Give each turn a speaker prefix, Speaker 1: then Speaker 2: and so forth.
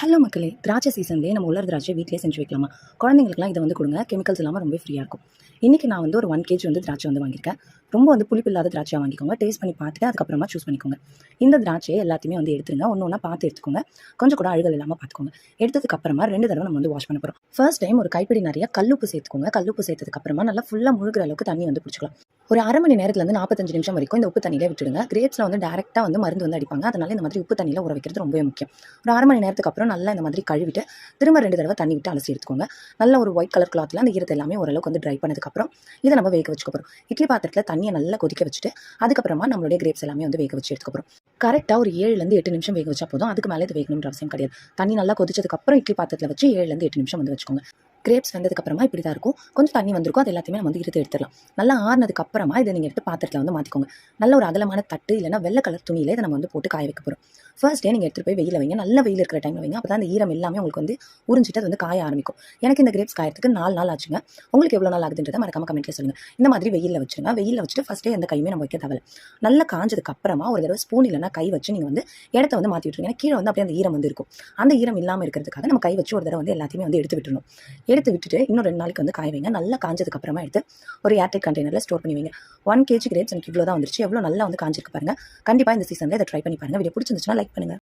Speaker 1: Hello மக்களே திராட்சை சீசன்லேயே நம்ம உலர் திராட்சை வீட்டிலே செஞ்சு வைக்கலாமா? குழந்தைங்களுக்குலாம் இதை வந்து கொடுங்க கெமிக்கல்ஸ் இல்லாமல் ரொம்ப ஃப்ரீயாக இருக்கும். இன்றைக்கி நான் வந்து ஒரு ஒன் கேஜி வந்து திராட்சை வந்து வாங்கியிருக்கேன். ரொம்ப வந்து புளிப்பு இல்லாத திராட்சையாக வாங்கிக்கோங்க டேஸ்ட் பண்ணி பார்த்துட்டு அதுக்கப்புறமா சூஸ் பண்ணிக்கோங்க. இந்த திராட்சையை எல்லாத்தையுமே வந்து எடுத்துருங்க ஒன்று ஒன்றா பார்த்து எடுத்துக்கோங்க. கொஞ்சம் கூட அழுகல் இல்லாமல் பார்த்துக்கோங்க. எடுத்ததுக்கப்புறமா ரெண்டு தடவை நம்ம வந்து வாஷ் பண்ண போகிறோம் ஃபர்ஸ்ட் டைம் ஒரு கைப்பிடி நிறைய கல்லுப்பு சேர்த்துக்கோங்க. கல்லுப்பு சேர்த்ததுக்கப்புறமா நல்லா ஃபுல்லாக முழுகிற அளவுக்கு தண்ணி வந்து பிடிச்சிக்கலாம். ஒரு அரை மணி நேரத்துலேருந்து நாற்பத்தஞ்சு நிமிஷம் வரைக்கும் இந்த உப்பு தண்ணியிலே விட்டுடுங்க. கிரேப்ஸில் வந்து டேரெக்டாக வந்து மருந்து வந்து அடிப்பாங்க. அதனால இந்த மாதிரி உப்பு தண்ணியில் ஊற வைக்கிறது ரொம்பவே முக்கியம். ஒரு அரை மணி நேரத்துக்கு அப்புறம் நல்லா இந்த மாதிரி கழுவிட்டு திரும்ப ரெண்டு தடவை தண்ணி விட்டு அலசி எடுத்துக்கோங்க. நல்ல ஒரு ஒயிட் கலர் கிளாத்தில் அந்த ஈரத்தை எல்லாமே ஓரளவுக்கு வந்து ட்ரை பண்ணதுக்கப்புறம் இதை நம்ம வேக வச்சுக்க போகிறோம் இட்லி பாத்திரத்தில் தண்ணியை நல்லா கொதிக்க வச்சுட்டு அதுக்கப்புறமா நம்மளுடைய கிரேப்ஸ் எல்லாமே வந்து வேக வச்சு எடுத்துக்க போகிறோம் கரெக்டாக ஒரு ஏழுலேருந்து எட்டு நிமிஷம் வேக வச்சா போதும். அதுக்கு மேலே இது வேகணுன்ற அவசியம் கிடையாது. தண்ணி நல்லா கொதிச்சதுக்கப்புறம் இட்லி பாத்திரத்தில் வச்சு ஏழுலேருந்து எட்டு நிமிஷம் வந்து வச்சுக்கோங்க. கிரேப்ஸ் வந்ததுக்கப்புறமா இப்படி தான் இருக்கும். கொஞ்சம் தண்ணி வந்திருக்கும். அது எல்லாத்தையுமே நம்ம வந்து இருத்து எடுத்துடலாம். நல்லா ஆறுனதுக்கு அப்புறமா இதை நீங்கள் எடுத்து பாத்திரத்தில் வந்து மாற்றிக்கோங்க நல்ல ஒரு அகலமான தட்டு இல்லைன்னா வெள்ளை கலர் துணியில இதை நம்ம வந்து போட்டு காய வைக்க போகிறோம் ஃபர்ஸ்ட் டே நீங்கள் எடுத்துகிட்டு போய் வெயில் வைங்க. நல்ல வெயில் இருக்கிற டைமில் வைங்க. அப்போ தான் அந்த ஈரம் எல்லாமே உங்களுக்கு வந்து உறிஞ்சிட்டு அது வந்து காய ஆரம்பிக்கும். எனக்கு இந்த கிரேப்ஸ் காயறதுக்கு நாலு நாள் ஆச்சுங்க. உங்களுக்கு எவ்வளோ நாள் ஆகுதுன்றதை மறக்காம கமெண்ட்ல சொல்லுங்கள் இந்த மாதிரி வெயிலில் வச்சுருங்க. வெயிலில் வச்சுட்டு ஃபஸ்ட்டே எந்த கையுமே நம்ம வைக்க தேவை நல்லா காஞ்சதுக்கு அப்புறமா ஒரு தடவை ஸ்பூன் இல்லைனா கை வச்சு நீங்கள் வந்து இடத்த வந்து மாற்றி விட்டுருங்க. ஏன்னா கீழே வந்து அப்படியே அந்த ஈரம் வந்து இருக்கும். அந்த ஈரம் இல்லாமல் இருக்கிறதுக்காக நம்ம கை வச்சு ஒரு தடவை வந்து எல்லாத்தையுமே வந்து எடுத்து விட்டுருணும் எடுத்து விட்டுட்டு இன்னும் ரெண்டு நாளைக்கு வந்து காய வைங்க. நல்லா காஞ்சதுக்கு அப்புறமா எடுத்து ஒரு ஏர்டெக் கண்டெய்னரில் ஸ்டோர் பண்ணி வைங்க. ஒன் கேஜி கிரேப்ஸ் எனக்கு இவ்வளோ தான் வந்துருச்சு. எவ்வளோ நல்லா வந்து காஞ்சிருக்கு பாருங்க. கண்டிப்பாக இந்த சீசனில் இதை ட்ரை பண்ணி பாருங்க. வீடியோ பிடிச்சிருந்துச்சுன்னா லைக் பண்ணுங்க.